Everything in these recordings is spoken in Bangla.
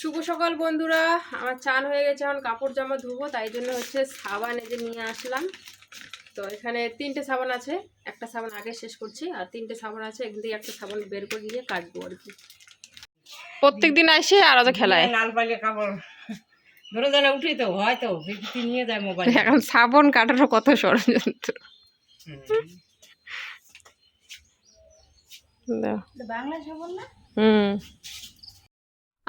শুভ সকাল বন্ধুরা। আমার চান হয়ে গেছে এখন কাপড় জামা ধুবো তাই জন্য হচ্ছে সাবান এই যে নিয়ে আসলাম। তো এখানে তিনটে সাবান আছে একটা সাবান আগে শেষ করছি আর তিনটে সাবান আছে এখান থেকে একটা সাবান বের করে নিয়ে কাটবো আর কি। প্রত্যেক দিন আসে আর অত খেলায়। লাল পালিয়ে কাপড়। ধরে জানা উঠি তো হয়তো বিক্রি নিয়ে যায় মোবাইল এখন সাবান কাটারও কত ষড়যন্ত্র। বাংলা সাবান না? হুম।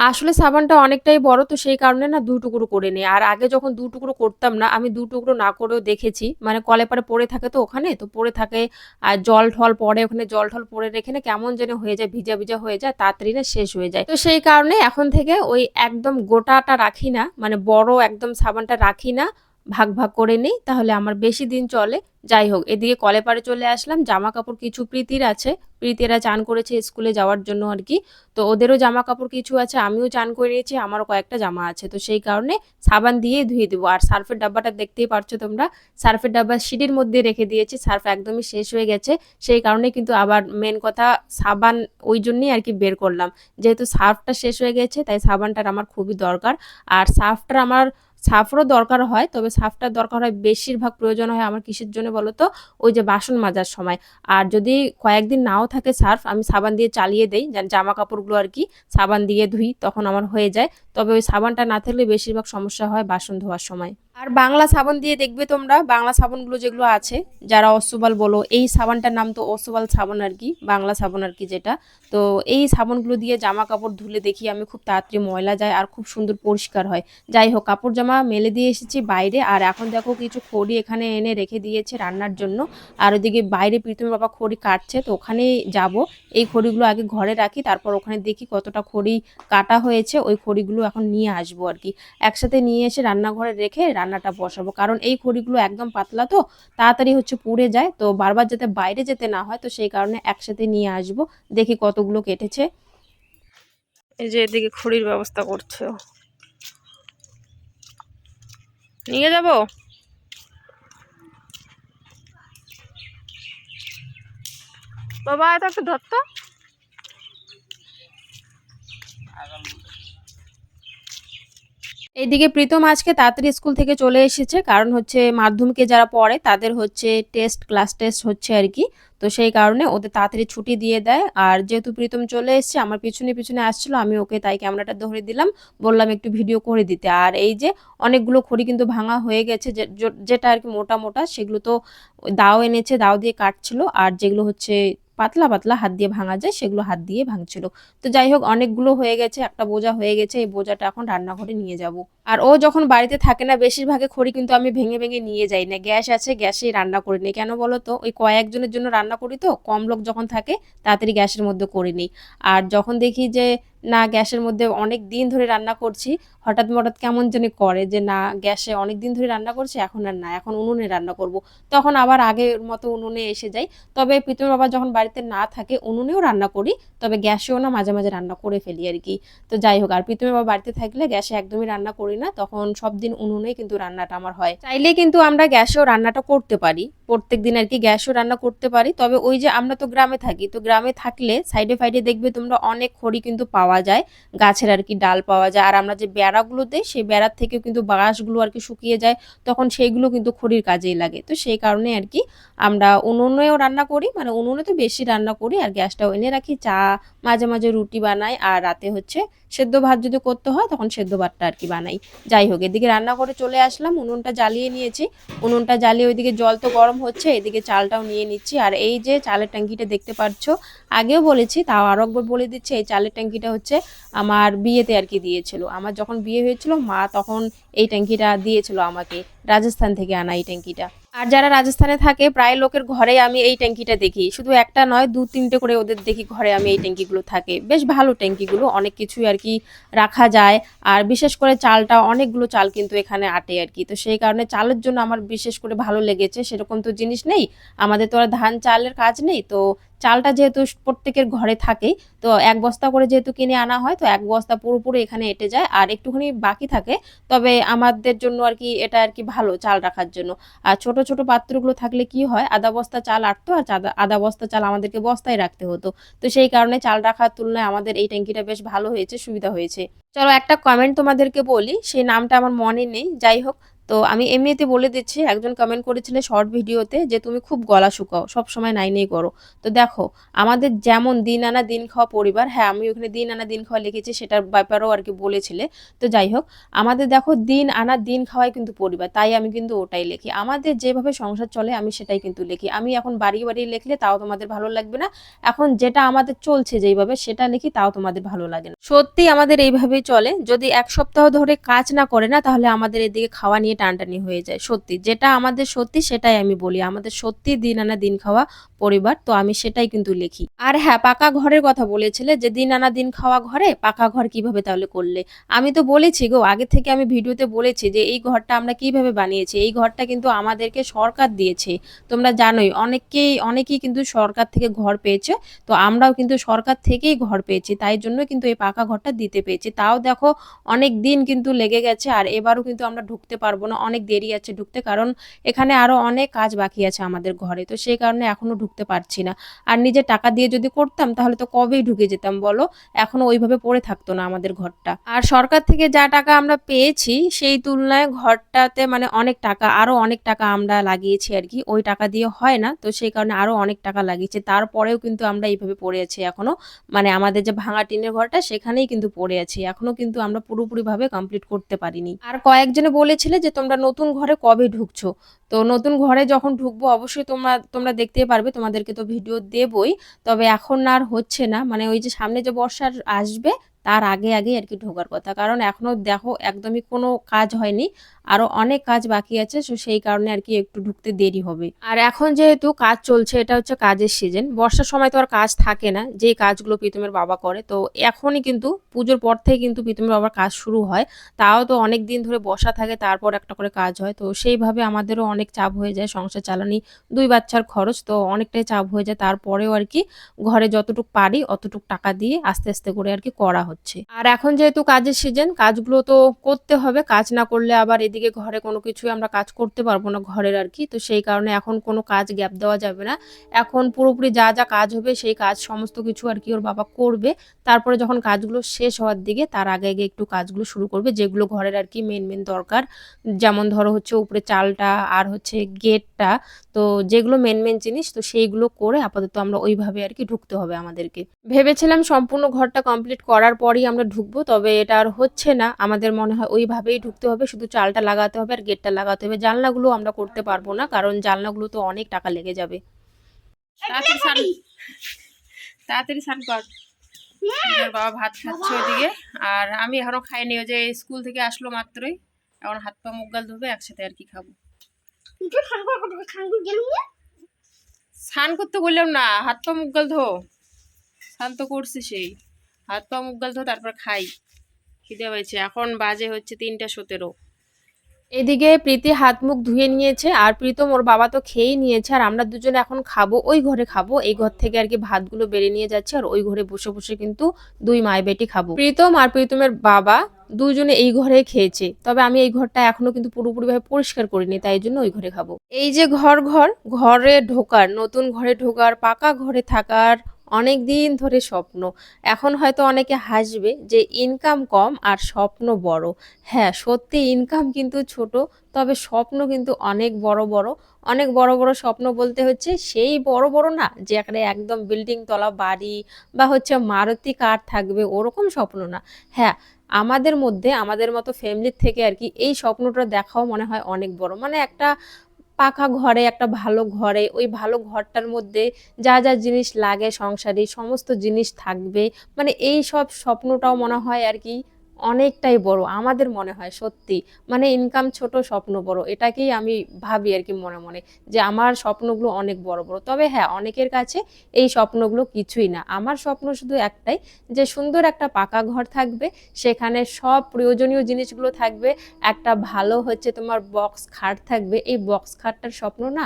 আসলে সাবানটা অনেকটাই বড়, তো সেই কারণে না দু টুকরো করে নিই। আর আগে যখন দু টুকরো করতাম না, আমি দু টুকরো না করেও দেখেছি। মানে কলে পারে পড়ে থাকে তো ওখানে, তো পড়ে থাকে আর জল ঠল পড়ে ওখানে, জল ঠল পড়ে রেখে না কেমন যেন হয়ে যায়, ভিজা ভিজা হয়ে যায়, তাড়াতাড়ি না শেষ হয়ে যায়। তো সেই কারণে এখন থেকে ওই একদম গোটাটা রাখি না মানে বড় একদম সাবানটা রাখি না। ভাগ ভাগ করে নিই, তাহলে আমার বেশি দিন চলে। যাই হোক, এদিকে কলে পারে চলে আসলাম। জামা কাপড় কিছু প্রীতির আছে। প্রীতিরা চান করেছে স্কুলে যাওয়ার জন্য আর কি। তো ওদেরও জামা কাপড় কিছু আছে, আমিও চান করে নিয়েছি, আমারও কয়েকটা জামা আছে। তো সেই কারণে সাবান দিয়ে ধুয়ে দেবো। আর সার্ফের ডাব্বাটা দেখতেই পারছ তোমরা। সার্ফের ডাব্বা সিঁড়ির মধ্যে রেখে দিয়েছি, সার্ফ একদমই শেষ হয়ে গেছে। সেই কারণে কিন্তু আবার মেন কথা সাবান ওই জন্যই আর কি বের করলাম। যেহেতু সার্ফটা শেষ হয়ে গেছে, তাই সাবানটার আমার খুবই দরকার। আর সার্ফটার আমার সার্ফেরও দরকার হয়, তবে সাফটা দরকার হয় বেশিরভাগ প্রয়োজন হয় আমার কিসের জন্য বলো তো? ওই যে বাসন মাজার সময়। আর যদি কয়েকদিন নাও থাকে সার্ফ, আমি সাবান দিয়ে চালিয়ে দেই জামা কাপড়গুলো আর কি, সাবান দিয়ে ধুই, তখন আমার হয়ে যায়। তবে ওই সাবানটা না থাকলে বেশিরভাগ সমস্যা হয় বাসন ধোয়ার সময়। আর বাংলা সাবান দিয়ে দেখবে তোমরা, বাংলা সাবানগুলো যেগুলো আছে, যারা অসুবাল বলো, এই সাবানটার নাম তো অসুবাল সাবান আর কি, বাংলা সাবান আর কি যেটা। তো এই সাবানগুলো দিয়ে জামা কাপড় ধুলে দেখি আমি খুব তাড়াতাড়ি ময়লা যায় আর খুব সুন্দর পরিষ্কার হয়। যাই হোক, কাপড় জামা মেলে দিয়ে এসেছি বাইরে, আর এখন দেখো কিছু খড়ি এখানে এনে রেখে দিয়েছে রান্নার জন্য। আর ওদিকে বাইরে প্রীতম বাবা খড়ি কাটছে, তো ওখানে যাব। এই খড়িগুলো আগে ঘরে রাখি, তারপর ওখানে দেখি কতটা খড়ি কাটা হয়েছে, ওই খড়িগুলো এখন নিয়ে আসব আর কি। একসাথে নিয়ে এসে রান্নাঘরে রেখে রান্নাটা বসাবো। কারণ এই খড়িগুলো একদম পাতলা তো, তাড়াতাড়ি হচ্ছে পুড়ে যায়। তো বারবার যাতে বাইরে যেতে না হয়, তো সেই কারণে একসাথে নিয়ে আসব। দেখি কতগুলো কেটেছে। এই যে এদিকে খড়ির ব্যবস্থা করছে। নিয়ে যাব? বাবা, এটা একটু ধরতো। এইদিকে প্রীতম আজকে তাড়াতাড়ি স্কুল থেকে চলে এসেছে, কারণ হচ্ছে মাধ্যমিকে যারা পড়ে তাদের হচ্ছে টেস্ট ক্লাস টেস্ট হচ্ছে আর কি। তো সেই কারণে ওদের তাড়াতাড়ি ছুটি দিয়ে দেয়। আর যেহেতু প্রীতম চলে এসেছে, আমার পিছনে পিছনে আসছিল, আমি ওকে তাই ক্যামেরাটা ধরে দিলাম, বললাম একটু ভিডিও করে দিতে। আর এই যে অনেকগুলো খড়ি কিন্তু ভাঙা হয়ে গেছে যেটা আর কি মোটা মোটা, সেগুলো তো দাও এনেছে, দাও দিয়ে কাটছিল। আর যেগুলো হচ্ছে পাতলা পাতলা হাত দিয়ে ভাঙা যায়, সেগুলো হাত দিয়ে ভাঙছিল। তো যাই হোক, অনেকগুলো হয়ে গেছে, একটা বোঝা হয়ে গেছে, এই বোঝাটা এখন রান্নাঘরে নিয়ে যাব। আর ও যখন বাড়িতে থাকে না বেশিরভাগে খড়ি কিন্তু আমি ভেঙে ভেঙে নিয়ে যাই না। গ্যাস আছে গ্যাসে রান্না করি নি। কেন বলো তো? ওই কয়েকজনের জন্য রান্না করি তো? কম লোক যখন থাকে, তাড়াতাড়ি গ্যাসের মধ্যে করে নিই। আর যখন দেখি যে না গ্যাসের মধ্যে অনেক দিন ধরে রান্না করছি, হঠাৎ হঠাৎ কেমন জানি করে যে না, গ্যাসে অনেক দিন ধরে রান্না করছি, এখন আর না, এখন উনুনে রান্না করব। তখন আবার আগের মতো উনুনে এসে যাই। তবে প্রীতম বাবা যখন বাড়িতে না থাকে, উনুনেও রান্না করি, তবে গ্যাসেও না মাঝে মাঝে রান্না করে ফেলি আর কি। তো যাই হোক, আর প্রীতম বাবা বাড়িতে থাকলে গ্যাসে একদমই রান্না করি না, তখন সব দিন উনুনেই কিন্তু রান্নাটা আমার হয়। চাইলে কিন্তু আমরা গ্যাসেও রান্নাটা করতে পারি প্রত্যেক দিন আর কি গ্যাসও রান্না করতে পারি। তবে ওই যে আমরা তো গ্রামে থাকি, তো গ্রামে থাকলে সাইডে ফাইডে দেখবে তোমরা অনেক খড়ি কিন্তু পাওয়া যায়, গাছের আর কি ডাল পাওয়া যায়। আর আমরা যে বেড়াগুলো দিই, সেই বেড়ার থেকেও কিন্তু বাঁশগুলো আর কি শুকিয়ে যায়, তখন সেইগুলো কিন্তু খড়ির কাজেই লাগে। তো সেই কারণে আর কি আমরা উনুনেও রান্না করি মানে উনুনে তো বেশি রান্না করি, আর গ্যাসটাও এনে রাখি। চা মাঝে মাঝে রুটি বানাই, আর রাতে হচ্ছে সেদ্ধ ভাত যদি করতে হয়, তখন সেদ্ধ ভাতটা আর কি বানাই। যাই হোক, এদিকে রান্না করে চলে আসলাম, উনুনটা জ্বালিয়ে নিয়েছি। উনুনটা জ্বালিয়ে ওইদিকে জল তো গরম হচ্ছে, এদিকে চালটাও নিয়ে নিচ্ছি। আর এই যে চালের ট্যাঙ্কিটা দেখতে পাচ্ছ, আগেও বলেছি, তাও আরও একবার বলে দিচ্ছি, এই চালের ট্যাঙ্কিটা হচ্ছে আমার বিয়েতে আর কি দিয়েছিল। আমার যখন বিয়ে হয়েছিল, মা তখন এই ট্যাঙ্কিটা দিয়েছিল আমাকে, রাজস্থান থেকে আনা এই ট্যাঙ্কিটা। আর যারা রাজস্থানে থাকে, প্রায় লোকের ঘরে আমি এই ট্যাঙ্কিটা দেখি। শুধু একটা নয়, দু তিনটে করে ওদের দেখি ঘরে আমি এই ট্যাঙ্কিগুলো থাকে। বেশ ভালো ট্যাঙ্কিগুলো, অনেক কিছুই আর কি রাখা যায়। আর বিশেষ করে চালটা, অনেকগুলো চাল কিন্তু এখানে আটে আর কি। তো সেই কারণে চালের জন্য আমার বিশেষ করে ভালো লেগেছে, সেরকম তো জিনিস নেই। আমাদের তো আর ধান চালের কাজ নেই, তো চালটা যেহেতু প্রত্যেকের ঘরে থাকে, তো এক বস্তা করে যেহেতু কিনে আনা হয়, তো এক বস্তা পুরোপুরি এখানে এঁটে যায়। আর একটুখানি বাকি থাকে, তবে আমাদের জন্য আর কি এটা আর কি ভালো চাল রাখার জন্য। আর ছোট ছোট পাত্রগুলো থাকলে কি হয়, আধা বস্তা চাল আটতো আর আধা বস্তা চাল আমাদেরকে বস্তায় রাখতে হতো। তো সেই কারণে চাল রাখার তুলনায় আমাদের এই ট্যাঙ্কিটা বেশ ভালো হয়েছে, সুবিধা হয়েছে। চলো একটা কমেন্ট তোমাদেরকে বলি, সেই নামটা আমার মনে নেই। যাই হোক তো আমি এমনিতে বলে দিচ্ছি, একজন কমেন্ট করেছিলে শর্ট ভিডিওতে যে, তুমি খুব গলা শুকাও সব সময় নাই নেই করো। তো দেখো, আমাদের যেমন দিন আনা দিন খাওয়া পরিবার হ্যাঁ আমি ওখানে দিন আনা দিন খাওয়া লিখেছি, সেটার ব্যাপারেও আর কি বলেছিলে। তো যাই হোক, আমাদের দেখো দিন আনা দিন খাওয়াই কিন্তু পরিবার, তাই আমি কিন্তু ওটাই লিখি। আমাদের যেভাবে সংসার চলে, আমি সেটাই কিন্তু লিখি। আমি এখন বাড়ি বাড়ি লিখলে তাও তোমাদের ভালো লাগবে না, এখন যেটা আমাদের চলছে যেইভাবে, সেটা লিখি, তাও তোমাদের ভালো লাগে না। সত্যি আমাদের এইভাবেই চলে, যদি এক সপ্তাহ ধরে কাজ না করে না, তাহলে আমাদের এদিকে খাওয়া নিয়ে টানটানি হয়ে যায়, সত্যি। যেটা আমাদের সত্যি, সেটাই আমি বলি। আমাদের সত্যি দিন আনা দিন খাওয়া পরিবার, তো আমি সেটাই কিন্তু লিখি। আর হ্যাঁ পাকা ঘরের কথা বলেছিলে যে দিন আনা দিন খাওয়া ঘরে পাকা ঘর কীভাবে তাহলে করলে? আমি তো বলেছি গো, আগে থেকে আমি ভিডিওতে বলেছি যে এই ঘরটা আমরা কীভাবে বানিয়েছি। এই ঘরটা কিন্তু আমাদেরকে সরকার দিয়েছে। তোমরা জানোই অনেকেই অনেকেই কিন্তু সরকার থেকে ঘর পেয়েছে। তো আমরাও কিন্তু সরকার থেকেই ঘর পেয়েছি। তাই জন্য কিন্তু এই পাকা ঘরটা দিতে পেয়েছি তাও দেখো, অনেক দিন কিন্তু লেগে গেছে আর এবারও কিন্তু আমরা ঢুকতে পারব না, অনেক দেরি আছে ঢুকতে, কারণ এখানে আরও অনেক কাজ বাকি আছে আমাদের ঘরে। তো সেই কারণে এখনও ঢুকতে পারছি না। আর নিজে টাকা দিয়ে যদি করতাম, তাহলে তো কবেই ঢুকে যেতাম বলো? এখনও ওইভাবে পড়ে থাকতো না আমাদের ঘরটা। আর সরকার থেকে যা টাকা আমরা পেয়েছি, সেই তুলনায় ঘরটাতে মানে অনেক টাকা, আরও অনেক টাকা আমরা লাগিয়েছি আর কি। ওই টাকা দিয়ে হয় না, তো সেই কারণে আরও অনেক টাকা লাগিয়েছে। তারপরেও কিন্তু আমরা এইভাবে পড়ে আছি এখনও। মানে আমাদের যে ভাঙা টিনের ঘরটা, সেখানেই কিন্তু পড়ে আছি। এখনও কিন্তু আমরা পুরোপুরি ভাবে কমপ্লিট করতে পারিনি। আর কয়েকজনে বলেছিলে যে তোমরা নতুন ঘরে কবে ঢুকছো? তো নতুন ঘরে যখন ঢুকবো, অবশ্যই তোমরা তোমরা দেখতে পারবে, তোমাদেরকে তো ভিডিও দেবই। তবে এখন আর হচ্ছে না। মানে ওই যে সামনে যে বর্ষার আসবে তার আগে আগে আর কি ঢোকার কথা। কারণ এখনও দেখো একদমই কোনো কাজ হয়নি আরও অনেক কাজ বাকি আছে তো সেই কারণে আর কি একটু ঢুকতে দেরি হবে। আর এখন যেহেতু কাজ চলছে, এটা হচ্ছে কাজের সিজন বর্ষার সময় তো আর কাজ থাকে না, যেই কাজগুলো প্রীতমের বাবা করে, তো এখনই কিন্তু পুজোর পর থেকে কিন্তু প্রীতমের বাবার কাজ শুরু হয়। তাও তো অনেক দিন ধরে বসা থাকে, তারপর একটা করে কাজ হয়, তো সেইভাবে আমাদেরও অনেক চাপ হয়ে যায়, সংসার চালানি, দুই বাচ্চার খরচ, তো অনেকটাই চাপ হয়ে যায়। তারপরেও আর কি ঘরে যতটুক পারি, অতটুক টাকা দিয়ে আস্তে আস্তে করে আর কি করা হচ্ছে। আর এখন যেহেতু কাজের সিজন কাজগুলো তো করতে হবে। কাজ না করলে আবার এদিকে ঘরে কোনো কিছুই আমরা কাজ করতে পারব না ঘরের আর কি। তো সেই কারণে এখন কোনো কাজ গ্যাপ দেওয়া যাবে না। এখন পুরোপুরি যা যা কাজ হবে সেই কাজ সমস্ত কিছু আর কি ওর বাবা করবে। তারপরে যখন কাজগুলো শেষ হওয়ার দিকে তার আগে আগে একটু কাজগুলো শুরু করবে, যেগুলো ঘরের আর কি মেন মেন দরকার। যেমন ধরো হচ্ছে উপরে চালটা আর হচ্ছে গেটটা তো যেগুলো মেন মেন জিনিস, তো সেইগুলো করে আপাতত আমরা ওইভাবে আর কি ঢুকতে হবে আমাদেরকে। ভেবেছিলাম সম্পূর্ণ ঘরটা কমপ্লিট করার পরই আমরা ঢুকবো তবে এটা আর হচ্ছে না। আমাদের মনে হয় ওইভাবেই ঢুকতে হবে শুধু চালটা লাগাতে হবে আর গেটটা লাগাতে হবে। জানলাগুলো আমরা করতে পারব না কারণ জানলাগুলো তো অনেক টাকা লেগে যাবে। তাড়াতাড়ি স্নান কর। বাবা ভাত খাচ্ছে ওইদিকে আর আমি এখনও খাইনি ওই যে স্কুল থেকে আসলো মাত্রই। এখন হাত পা মুখ গাল ধুবে একসাথে আর কি খাব। স্নান করতে বললাম না হাত পা মুখ গাল ধো। স্নান তো করছি সেই। হাত পা মুখ গাল ধো তারপর খাই। খিদে পেয়েছে। এখন বাজে হচ্ছে তিনটা সতেরো। এদিকে প্রীতি হাত মুখ ধুয়ে নিয়েছে, আর প্রীতম ওর বাবা তো খেয়েই নিয়েছে, আর আমরা দুজনে এখন খাব, ওই ঘরে খাব। এই ঘর থেকে আর কি ভাতগুলো বেড়ে নিয়ে যাচ্ছে, আর ওই ঘরে বসে বসে কিন্তু দুই মায় বেটি খাব। প্রীতম আর প্রীতমের বাবা দুজনে এই ঘরে খেয়েছে, তবে আমি এই ঘরটা এখনও কিন্তু পুরোপুরিভাবে পরিষ্কার করিনি, তাই জন্য ওই ঘরে খাব। এই যে ঘর ঘর, ঘরে ঢোকার, নতুন ঘরে ঢোকার, পাকা ঘরে থাকার অনেক দিন ধরে স্বপ্ন। এখন হয়তো অনেকে হাসবে যে ইনকাম কম আর স্বপ্ন বড়। হ্যাঁ সত্যি ইনকাম কিন্তু ছোট, তবে স্বপ্ন কিন্তু অনেক বড় বড়। অনেক বড় বড় স্বপ্ন বলতে হচ্ছে সেই বড় বড় না যে এখানে একদম বিল্ডিং তলা বাড়ি বা হচ্ছে মারুতি কার থাকবে ওরকম স্বপ্ন না। হ্যাঁ আমাদের মধ্যে, আমাদের মতো ফ্যামিলির থেকে আর কি এই স্বপ্নটা দেখাও মনে হয় অনেক বড়। মানে একটা পাকা ঘরে, একটা ভালো ঘরে, ওই ভালো ঘরটার মধ্যে যা যা জিনিস লাগে সংসারে, সমস্ত জিনিস থাকবে। মানে এই সব স্বপ্নটাও মনে হয় আর কি অনেকটাই বড়, আমাদের মনে হয় সত্যি। মানে ইনকাম ছোট, স্বপ্ন বড়, এটাকেই আমি ভাবি আর কি মনে মনে, যে আমার স্বপ্নগুলো অনেক বড় বড়। তবে হ্যাঁ অনেকের কাছে এই স্বপ্নগুলো কিছুই না। আমার স্বপ্ন শুধু একটাই, যে সুন্দর একটা পাকা ঘর থাকবে, সেখানে সব প্রয়োজনীয় জিনিসগুলো থাকবে, একটা ভালো হচ্ছে তোমার বক্স খাট থাকবে। এই বক্স খাটটার স্বপ্ন না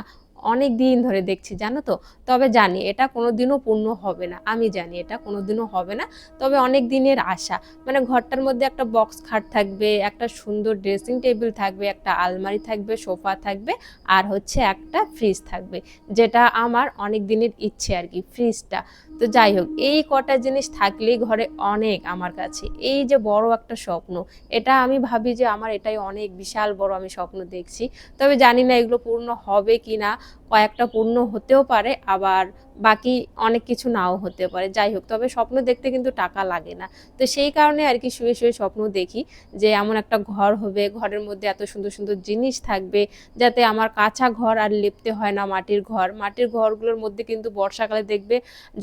অনেক দিন ধরে দেখছি, জানো তো? তবে জানি এটা কোনো দিনও পূর্ণ হবে না। আমি জানি এটা কোনো দিনও হবে না, তবে অনেক দিনের আশা। মানে ঘরটার মধ্যে একটা বক্স খাট থাকবে, একটা সুন্দর ড্রেসিং টেবিল থাকবে, একটা আলমারি থাকবে, সোফা থাকবে, আর হচ্ছে একটা ফ্রিজ থাকবে, যেটা আমার অনেক দিনের ইচ্ছে আর কি ফ্রিজটা তো যাই হোক, এই কটা জিনিস থাকলেই ঘরে অনেক আমার কাছে। এই যে বড় একটা স্বপ্ন, এটা আমি ভাবি যে আমার এটাই অনেক বিশাল বড় আমি স্বপ্ন দেখছি। তবে জানি না এগুলো পূর্ণ হবে কি না কয়েকটা পূর্ণ হতেও পারে, আবার বাকি অনেক কিছু নাও হতে পারে। যাই হোক, তবে স্বপ্ন দেখতে কিন্তু টাকা লাগে না। তো সেই কারণে আর কি শুয়ে শুয়ে স্বপ্ন দেখি যে এমন একটা ঘর হবে, ঘরের মধ্যে এত সুন্দর সুন্দর জিনিস থাকবে যাতে আমার কাঁচা ঘর আর লিপতে হয় না মাটির ঘর। মাটির ঘরগুলোর মধ্যে কিন্তু বর্ষাকালে দেখবে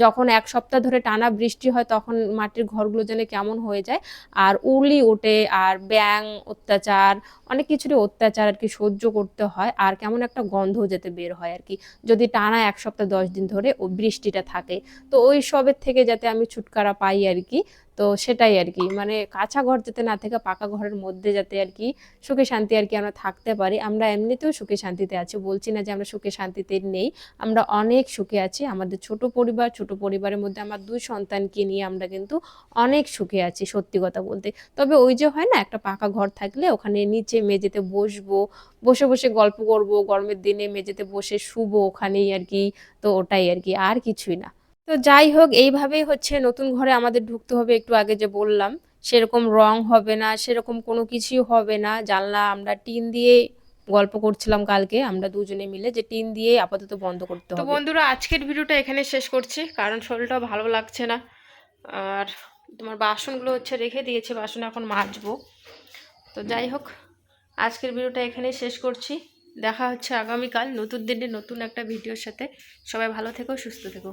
যখন এক সপ্তাহ ধরে টানা বৃষ্টি হয় তখন মাটির ঘরগুলো যেন কেমন হয়ে যায়। আর উলি ওঠে, আর ব্যাং অত্যাচার, অনেক কিছুরই অত্যাচার আর কি সহ্য করতে হয়। আর কেমন একটা গন্ধ যেতে বের হয়। আর কি। যদি টানা এক সপ্তাহ দশ দিন ধরে ও বৃষ্টিটা থাকে। তো ওই সবের থেকে যাতে আমি ছুটকারা পাই আর কি তো সেটাই আর কি। মানে কাঁচা ঘর যাতে না থেকে, পাকা ঘরের মধ্যে যাতে আর কি সুখে শান্তি আর কি আমরা থাকতে পারি। আমরা এমনিতেও সুখে শান্তিতে আছি। বলছি না যে আমরা সুখে শান্তিতে নেই। আমরা অনেক সুখে আছি। আমাদের ছোট পরিবার, ছোট পরিবারের মধ্যে আমার দুই সন্তানকে নিয়ে আমরা কিন্তু অনেক সুখে আছি, সত্যি কথা বলতে। তবে ওই যে হয় না, একটা পাকা ঘর থাকলে ওখানে নিচে মেঝেতে বসবো, বসে বসে গল্প করব, গরমের দিনে মেঝেতে বসে শুবো ওখানেই আর কি। তো ওটাই আর কি, আর কিছুই না। তো যাই হোক এইভাবেই হচ্ছে নতুন ঘরে আমাদের ঢুকতে হবে। একটু আগে যে বললাম সেরকম রং হবে না সেরকম কোনো কিছুই হবে না। জানলা আমরা টিন দিয়ে গল্প করছিলাম কালকে আমরা দুজনে মিলে যে টিন দিয়ে আপাতত বন্ধ করতে তো হবে। বন্ধুরা আজকের ভিডিওটা এখানে শেষ করছি কারণ শরীরটাও ভালো লাগছে না। আর তোমার বাসনগুলো হচ্ছে রেখে দিয়েছে বাসন এখন মাজবো। তো যাই হোক আজকের ভিডিওটা এখানে শেষ করছি। দেখা হচ্ছে আগামীকাল নতুন দিনে নতুন একটা ভিডিওর সাথে। সবাই ভালো থেকো সুস্থ থেকো।